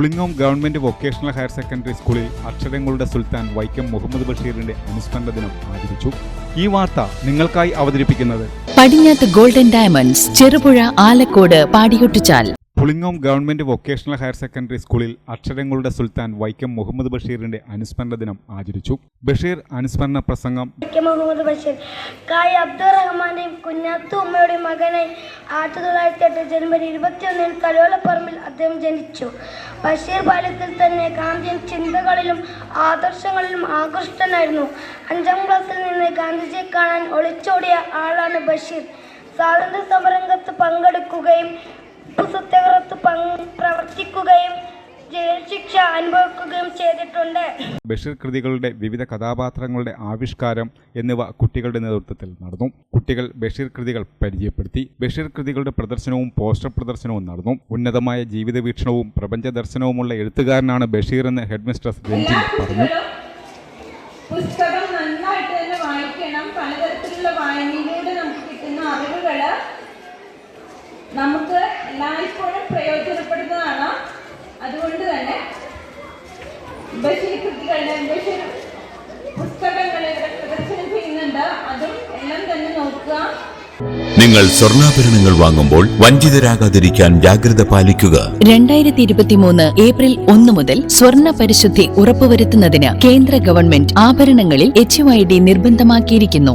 Pulingome government vocational higher secondary സ്കൂളിൽ അക്ഷരങ്ങളുടെ സുൽത്താൻ വൈക്കം മുഹമ്മദ് ബഷീറിന്റെ അനുസ്മരണ ദിനം ആചരിച്ചു. ഈ വാർത്ത നിങ്ങൾക്കായി അവതരിപ്പിക്കുന്നത് Padinjath golden diamonds Cherupuzha Alakode Padiyottuchal. Pulingome government vocational higher secondary സ്കൂളിൽ അക്ഷരങ്ങളുടെ സുൽത്താൻ വൈക്കം മുഹമ്മദ് ബഷീറിന്റെ അനുസ്മരണ ദിനം ആചരിച്ചു. ബഷീർ അനുസ്മരണ പ്രസംഗം വൈക്കം മുഹമ്മദ് ബഷീർ കായ് അബ്ദുറഹ്മാന്റെയും കുഞ്ഞാത്തു ഉമ്മയുടെ മകനായി ആയിരത്തി തൊള്ളായിരത്തി എട്ട് ജനുവരി ഇരുപത്തിയൊന്നിന് കലോലപ്പറമ്പിൽ അദ്ദേഹം ജനിച്ചു. ബഷീർ ബാല്യത്തിൽ തന്നെ ഗാന്ധിയൻ ചിന്തകളിലും ആദർശങ്ങളിലും ആകൃഷ്ടനായിരുന്നു. അഞ്ചാം ക്ലാസ്സിൽ നിന്ന് ഗാന്ധിജിയെ കാണാൻ ഒളിച്ചോടിയ ആളാണ് ബഷീർ. സ്വാതന്ത്ര്യ സമരംഗത്ത് പങ്കെടുക്കുകയും ഉപ്പു സത്യാഗ്രഹത്ത് പ്രവർത്തിക്കുകയും ജയിൽ ശിക്ഷ അനുഭവിക്കുകയും ചെയ്തിട്ടുണ്ട്. ബഷീർ കൃതികളുടെ വിവിധ കഥാപാത്രങ്ങളുടെ ആവിഷ്കാരം എന്നിവ കുട്ടികളുടെ നേതൃത്വത്തിൽ നടന്നു. കുട്ടികൾ ബഷീർ കൃതികൾ പരിചയപ്പെടുത്തി. ബഷീർ കൃതികളുടെ പ്രദർശനവും പോസ്റ്റർ പ്രദർശനവും നടന്നു. ഉന്നതമായ ജീവിത വീക്ഷണവും പ്രപഞ്ച ദർശനവുമുള്ള എഴുത്തുകാരനാണ് ബഷീർ എന്ന് ഹെഡ് മിസ്ട്രസ് രഞ്ജിൻ പറഞ്ഞു. പുസ്തകം നന്നായിട്ട് തന്നെ വായിക്കണം. പലതരത്തിലുള്ള വായനയിലൂടെ നമുക്ക് കിട്ടുന്ന അറിവുകൾ നമുക്ക് എല്ലായ്പ്പോഴും പ്രയോജനപ്പെടുന്നതാണ് അതുകൊണ്ട് തന്നെ ബഷീർ കൃതികളുടെ ബഷീർ പുസ്തകങ്ങൾ പ്രദർശനം ചെയ്യുന്നുണ്ട് അതും എല്ലാം തന്നെ നോക്കുക നിങ്ങൾ സ്വർണാഭരണങ്ങൾ വാങ്ങുമ്പോൾ വഞ്ചിതരാകാതിരിക്കാൻ ജാഗ്രത പാലിക്കുക. രണ്ടായിരത്തി ഇരുപത്തിമൂന്ന് ഏപ്രിൽ ഒന്ന് മുതൽ സ്വർണ പരിശുദ്ധി ഉറപ്പുവരുത്തുന്നതിന് കേന്ദ്ര ഗവൺമെന്റ് ആഭരണങ്ങളിൽ എച്ച് നിർബന്ധമാക്കിയിരിക്കുന്നു.